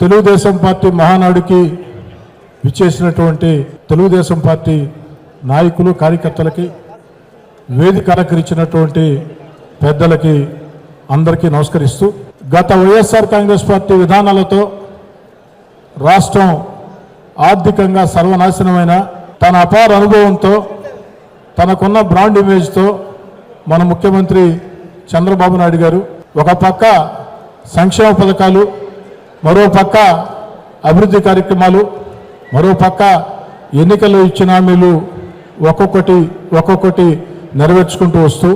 Telugu Desam party మహానాడుకి విచ్చేసినటువంటి Telugu Desam party నాయకులు కార్యకర్తలకి వేదిక అలంకరించినటువంటి పెద్దలకి అందరికీ నమస్కరిస్తూ గత వైఎస్ఆర్ కాంగ్రెస్ పార్టీ విధానాలతో రాష్ట్రం ఆర్థికంగా సర్వనాశనమైన తన అపార అనుభవంతో తనకున్న బ్రాండ్ ఇమేజ్తో మన ముఖ్యమంత్రి చంద్రబాబు నాయుడు గారు ఒక పక్క సంక్షేమ పథకాలు మరో పక్క అభివృద్ధి కార్యక్రమాలు మరో పక్క ఎన్నికల్లో ఇచ్చిన హామీలు ఒక్కొక్కటి ఒక్కొక్కటి నెరవేర్చుకుంటూ వస్తూ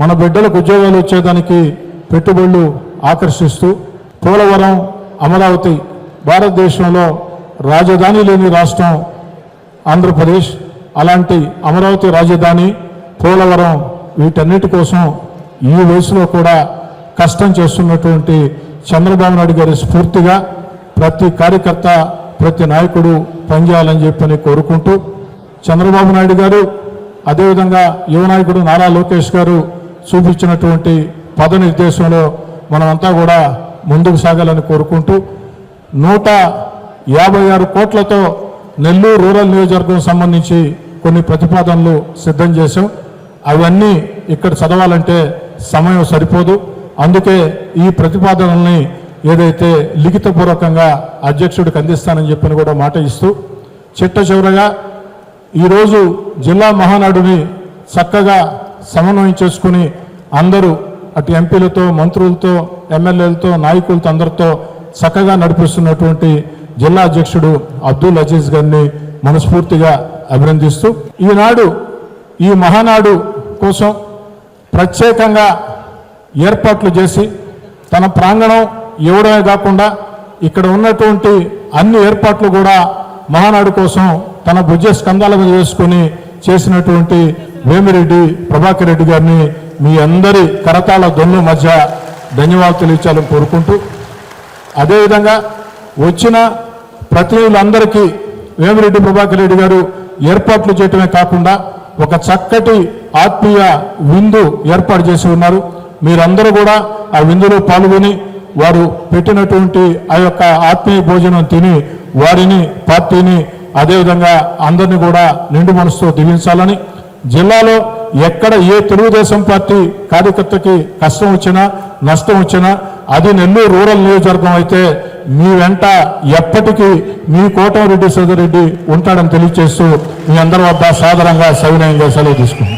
మన బిడ్డలకు ఉద్యోగాలు వచ్చేదానికి పెట్టుబడులు ఆకర్షిస్తూ పోలవరం అమరావతి భారతదేశంలో రాజధాని లేని రాష్ట్రం ఆంధ్రప్రదేశ్ అలాంటి అమరావతి రాజధాని పోలవరం వీటన్నిటి కోసం ఈ వయసులో కూడా కష్టం చేస్తున్నటువంటి చంద్రబాబు నాయుడు గారి స్ఫూర్తిగా ప్రతి కార్యకర్త ప్రతి నాయకుడు పనిచేయాలని చెప్పని కోరుకుంటూ చంద్రబాబు నాయుడు గారు అదేవిధంగా యువ నాయకుడు నారా లోకేష్ గారు చూపించినటువంటి పద నిర్దేశంలో మనమంతా కూడా ముందుకు సాగాలని కోరుకుంటూ నూట యాభై ఆరు కోట్లతో నెల్లూరు రూరల్ నియోజకవర్గం సంబంధించి కొన్ని ప్రతిపాదనలు సిద్ధం చేశాం. అవన్నీ ఇక్కడ చదవాలంటే సమయం సరిపోదు. అందుకే ఈ ప్రతిపాదనల్ని ఏదైతే లిఖితపూర్వకంగా అధ్యక్షుడికి అందిస్తానని చెప్పని కూడా మాట ఇస్తూ చిట్ట చివరగా ఈరోజు జిల్లా మహానాడుని చక్కగా సమన్వయం చేసుకుని అందరూ అటు ఎంపీలతో మంత్రులతో ఎమ్మెల్యేలతో నాయకులతో అందరితో చక్కగా నడిపిస్తున్నటువంటి జిల్లా అధ్యక్షుడు అబ్దుల్ అజీజ్ గారిని మనస్ఫూర్తిగా అభినందిస్తూ ఈనాడు ఈ మహానాడు కోసం ప్రత్యేకంగా ఏర్పాట్లు చేసి తన ప్రాంగణం ఇవ్వడమే కాకుండా ఇక్కడ ఉన్నటువంటి అన్ని ఏర్పాట్లు కూడా మహానాడు కోసం తన భుజ స్కందాల మీద వేసుకొని చేసినటువంటి వేమిరెడ్డి ప్రభాకర్ రెడ్డి గారిని మీ అందరి కరతాళ దొన్ను మధ్య ధన్యవాదాలు తెలియచాలని కోరుకుంటూ అదేవిధంగా వచ్చిన ప్రతినిధులందరికీ వేమిరెడ్డి ప్రభాకర్ రెడ్డి గారు ఏర్పాట్లు చేయటమే కాకుండా ఒక చక్కటి ఆత్మీయ విందు ఏర్పాటు చేసి ఉన్నారు. మీరందరూ కూడా ఆ విందులో పాల్గొని వారు పెట్టినటువంటి ఆ యొక్క ఆత్మీయ భోజనం తిని వారిని పార్టీని అదేవిధంగా అందరినీ కూడా నిండు మనసుతో దీవించాలని. జిల్లాలో ఎక్కడ ఏ తెలుగుదేశం పార్టీ కార్యకర్తకి కష్టం వచ్చినా నష్టం వచ్చినా అది నెల్లూరు రూరల్ నియోజకవర్గం అయితే మీ వెంట ఎప్పటికీ మీ కోటమిరెడ్డి సోదరెడ్డి ఉంటాడని తెలియజేస్తూ మీ అందరి వద్ద సాదరంగా సవినయంగా సెలవు తీసుకుంటాం